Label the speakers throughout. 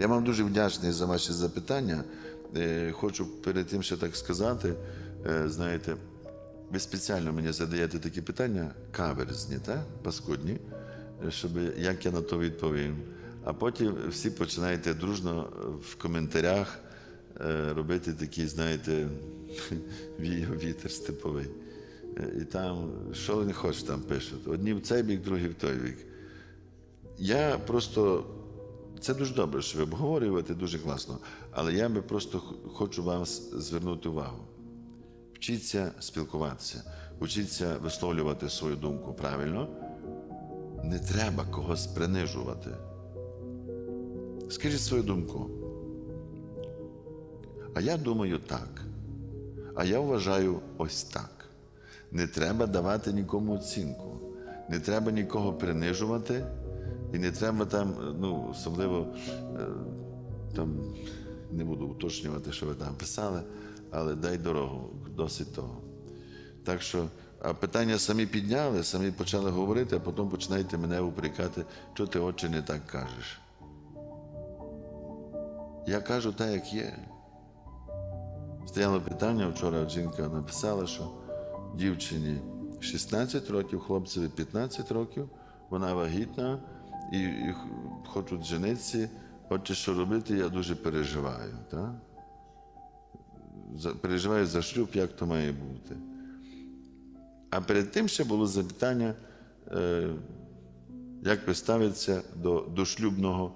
Speaker 1: Я вам дуже вдячний за ваші запитання. Е, Хочу перед тим ще так сказати. Е, Знаєте, ви спеціально мені задаєте такі питання, каверзні, та? паскудні, щоб як я на то відповім. А потім всі починаєте дружно в коментарях е, робити такі, знаєте, вітер степовий. І там, що вони хочуть, там пишуть. Одні в цей бік, другі в той бік. Я просто. Це дуже добре, що ви обговорюєте, дуже класно. Але я би просто хочу вам звернути увагу. Вчіться спілкуватися, вчіться висловлювати свою думку правильно. Не треба когось принижувати. Скажіть свою думку. А я думаю так. А я вважаю ось так. Не треба давати нікому оцінку, не треба нікого принижувати, і не треба там, ну, особливо е, там не буду уточнювати, що ви там писали, але дай дорогу, досить того. Так що, а питання самі підняли, самі почали говорити, а потім починаєте мене упрекати, що ти очі не так кажеш. Я кажу так, як є. Стояло питання, вчора жінка написала, що дівчині 16 років, хлопцеві 15 років, вона вагітна і, хочуть женитися. Отже, що робити, я дуже переживаю. Так? Переживаю за шлюб, як то має бути. А перед тим ще було запитання, е, як ви ставитеся до, до, шлюбного,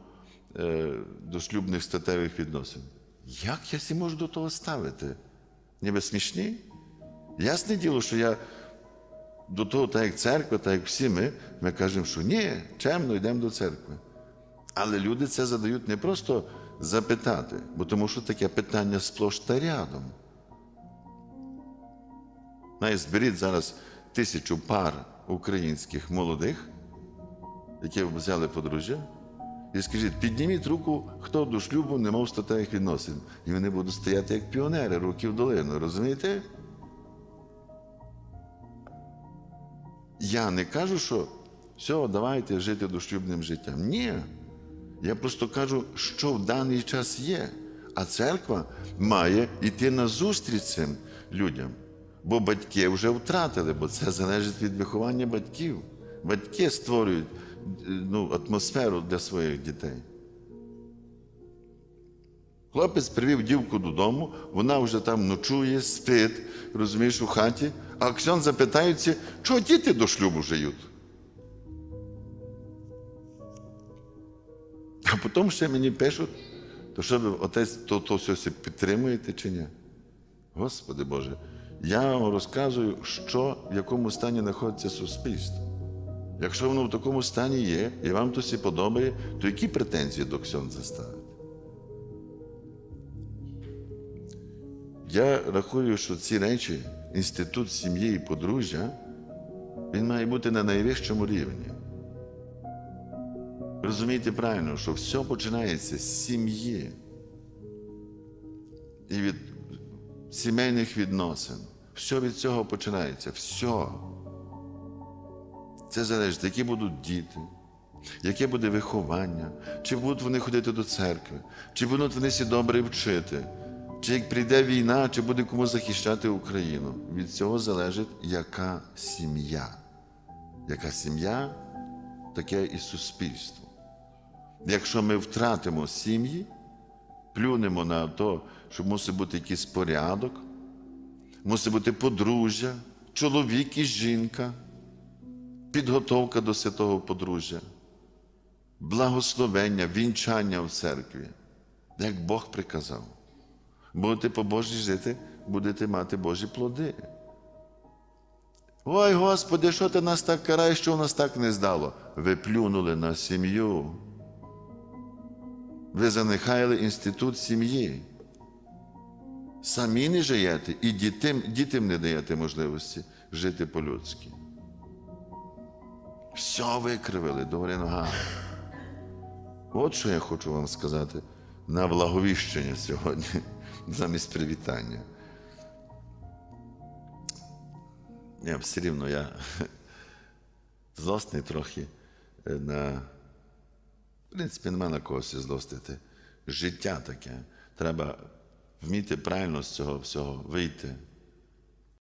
Speaker 1: е, до шлюбних статевих відносин. Як я сі можу до того ставити? Ніби смішні? Ясне діло, що я до того, так як церква, так як всі ми, ми кажемо, що ні, чемно йдемо до церкви. Але люди це задають не просто запитати, бо тому що таке питання сплош та рядом. Знаєш, зберіть зараз тисячу пар українських молодих, які взяли подружжя, і скажіть, підніміть руку, хто до шлюбу не мав статевих відносин. І вони будуть стояти як піонери, руки в долину, розумієте? Я не кажу, що все, давайте жити дошлюбним життям. Ні. Я просто кажу, що в даний час є. А церква має йти на зустріч цим людям. Бо батьки вже втратили, бо це залежить від виховання батьків. Батьки створюють ну, атмосферу для своїх дітей. Хлопець привів дівку додому, вона вже там ночує, спить, розумієш, у хаті, а Аксьон запитається, чого діти до шлюбу жиють. А потім ще мені пишуть, то що ви, отець, то, то все підтримуєте чи ні? Господи Боже, я вам розказую, що в якому стані знаходиться суспільство. Якщо воно в такому стані є, і вам то подобає, то які претензії до Ксьонза ставити? Я рахую, що ці речі, інститут сім'ї і подружжя, він має бути на найвищому рівні. Розумієте правильно, що все починається з сім'ї і від сімейних відносин. Все від цього починається. Все. Це залежить, які будуть діти, яке буде виховання, чи будуть вони ходити до церкви, чи будуть вони всі добре вчити, чи як прийде війна, чи буде кому захищати Україну. Від цього залежить, яка сім'я. Яка сім'я, таке і суспільство. Якщо ми втратимо сім'ї, плюнемо на те, що мусить бути якийсь порядок, мусить бути подружжя, чоловік і жінка, підготовка до святого подружжя, благословення, вінчання в церкві, як Бог приказав. Будете по Божій жити, будете мати Божі плоди. Ой, Господи, що ти нас так караєш, що у нас так не здало? Ви плюнули на сім'ю. Ви занехаяли інститут сім'ї. Самі не живете і дітям, дітям не даєте можливості жити по-людськи. Все викривили до нога. От що я хочу вам сказати на благовіщення сьогодні, замість привітання. Я все рівно я злосний трохи е, на. В принципі, нема на когось злостити, життя таке. Треба вміти правильно з цього всього вийти.